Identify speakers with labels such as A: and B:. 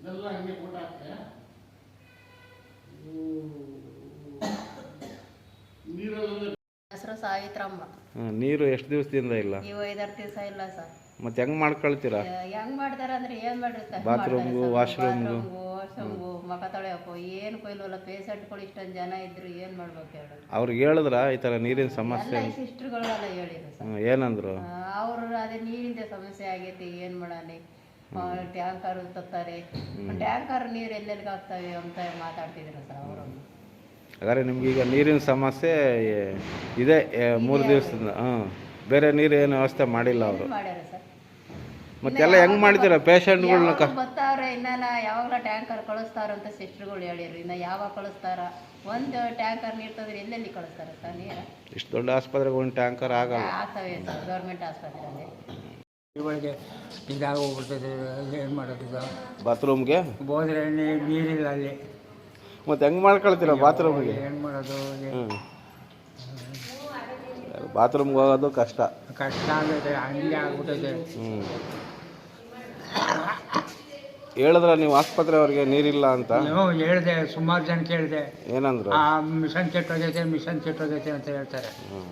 A: ಇದೆಲ್ಲ ಹಂಗೆ ನೀರಲ್ಲಿ
B: ಹೆಸರು ಸಾವಿತ್ರಮ್ಮ.
C: ನೀರು ಎಷ್ಟು ದಿವಸದಿಂದ ಇಲ್ಲ?
B: ಇವು ಐದಾರು ದಿವಸ ಇಲ್ಲ ಸರ್.
C: ಮತ್ತೆ ಹೆಂಗ್ ಮಾಡ್ಕೊಳ್ತೀರಾ?
B: ಹೆಂಗ್ ಮಾಡ್ತಾರ ಅಂದ್ರೆ ಏನ್ ಮಾಡಿರ್ತಾರೆ
C: ಬಾತ್ರೂಮ್ಗೂ, ವಾಶ್ರೂಮ್ಗೂ?
B: ಏನು ತೊಳೆಯಕ್ಕೂ ಏನು ಕೊಯ್ಲಲ್ಲ ಪೇಷಂಟ್ಗಳು ಇಷ್ಟೊಂದು ಜನ ಇದ್ರು ಏನ್ ಮಾಡ್ಬೇಕು ಹೇಳು?
C: ಅವ್ರಿಗೆ ಹೇಳಿದ್ರ ಈ ಥರ ನೀರಿನ ಸಮಸ್ಯೆ?
B: ಸಿಸ್ಟರ್ಗಳೆಲ್ಲ ಹೇಳಿದ್ರು ಸರ್.
C: ಹ್ಮ್, ಏನಂದ್ರು?
B: ಅವರು ಅದೇ ನೀರಿಂದ ಸಮಸ್ಯೆ ಆಗೈತಿ ಏನ್ ಮಾಡಲಿ? ಟ್ಯಾಂಕರ್ ತತ್ತಾರೆ. ಟ್ಯಾಂಕರ್ ನೀರು ಎಲ್ಲೆಲ್ಲಿಗೆ ಆಗ್ತವೆ ಅಂತ ಮಾತಾಡ್ತಿದ್ರು ಸರ್ ಅವರು.
C: ಹಾಗಾದ್ರೆ ನಿಮ್ಗೆ ಈಗ ನೀರಿನ ಸಮಸ್ಯೆ ಇದೆ ಮೂರು ದಿವಸದಿಂದ ಹಾಂ ಬೇರೆ ನೀರು ಏನು ವ್ಯವಸ್ಥೆ ಮಾಡಿಲ್ಲ ಅವರು?
B: ಮಾಡ್ಯಾರ ಸರ್?
C: ಮತ್ತೆಲ್ಲ ಹೆಂಗ್ ಮಾಡಿದಿರ ಪೇಷಂಟ್ಗಳ್ನ ಕ
B: ಬರ್ತಾವ್ರೆ? ಇನ್ನ ಯಾವಾಗ ಟ್ಯಾಂಕರ್ ಕಳಿಸ್ತಾರ ಅಂತ ಸಿಸ್ಟರ್ಗಳು ಹೇಳಿರಿ. ಇನ್ನ ಯಾವಾಗ ಕಳಿಸ್ತಾರ? ಒಂದು ಟ್ಯಾಂಕರ್ ನೀರು ತಂದ್ರೆ ಎಲ್ಲೆಲ್ಲಿ ಕಳಿಸ್ತಾರ ಸರ್ ನೀರು
C: ಇಷ್ಟು ದೊಡ್ಡ ಆಸ್ಪತ್ರೆಗೆ ಒಂದು ಟ್ಯಾಂಕರ್ ಆಗಲ್ಲ.
B: ಆಗ್ತವೆ ಸರ್ ಗೌರ್ಮೆಂಟ್ ಆಸ್ಪತ್ರೆಯಲ್ಲಿ.
D: ಇದಾಗೋಗ್ಬಿಡ್ತದೆ ಏನು ಮಾಡೋದು
C: ಬಾತ್ರೂಮ್ಗೆ?
D: ಹೋದ್ರೆ ನೀರಿಲ್ಲ ಅಲ್ಲಿ.
C: ಮತ್ತೆ ಹೆಂಗ್ ಮಾಡ್ಕೊಳ್ತೀರಾ ಬಾತ್ರೂಮ್ಗೆ?
D: ಏನು ಮಾಡೋದು
C: ಬಾತ್ರೂಮ್ಗೆ ಹೋಗೋದು ಕಷ್ಟ.
D: ಕಷ್ಟ ಆಗೈತೆ ಹಂಗೆ ಆಗ್ಬಿಟ್ಟೈತೆ.
C: ಹ್ಞೂ ಹೇಳಿದ್ರ ನೀವು ಆಸ್ಪತ್ರೆ ಅವ್ರಿಗೆ ನೀರಿಲ್ಲ ಅಂತ?
D: ನೀವು ಹೇಳಿದೆ ಸುಮಾರು ಜನ ಕೇಳಿದೆ.
C: ಏನಂದ್ರು?
D: ಆ ಮಿಷನ್ ಕೆಟ್ಟೋಗೈತೆ ಮಿಷನ್ ಕೆಟ್ಟೋಗೈತೆ ಅಂತ ಹೇಳ್ತಾರೆ.
C: ಹ್ಮ್.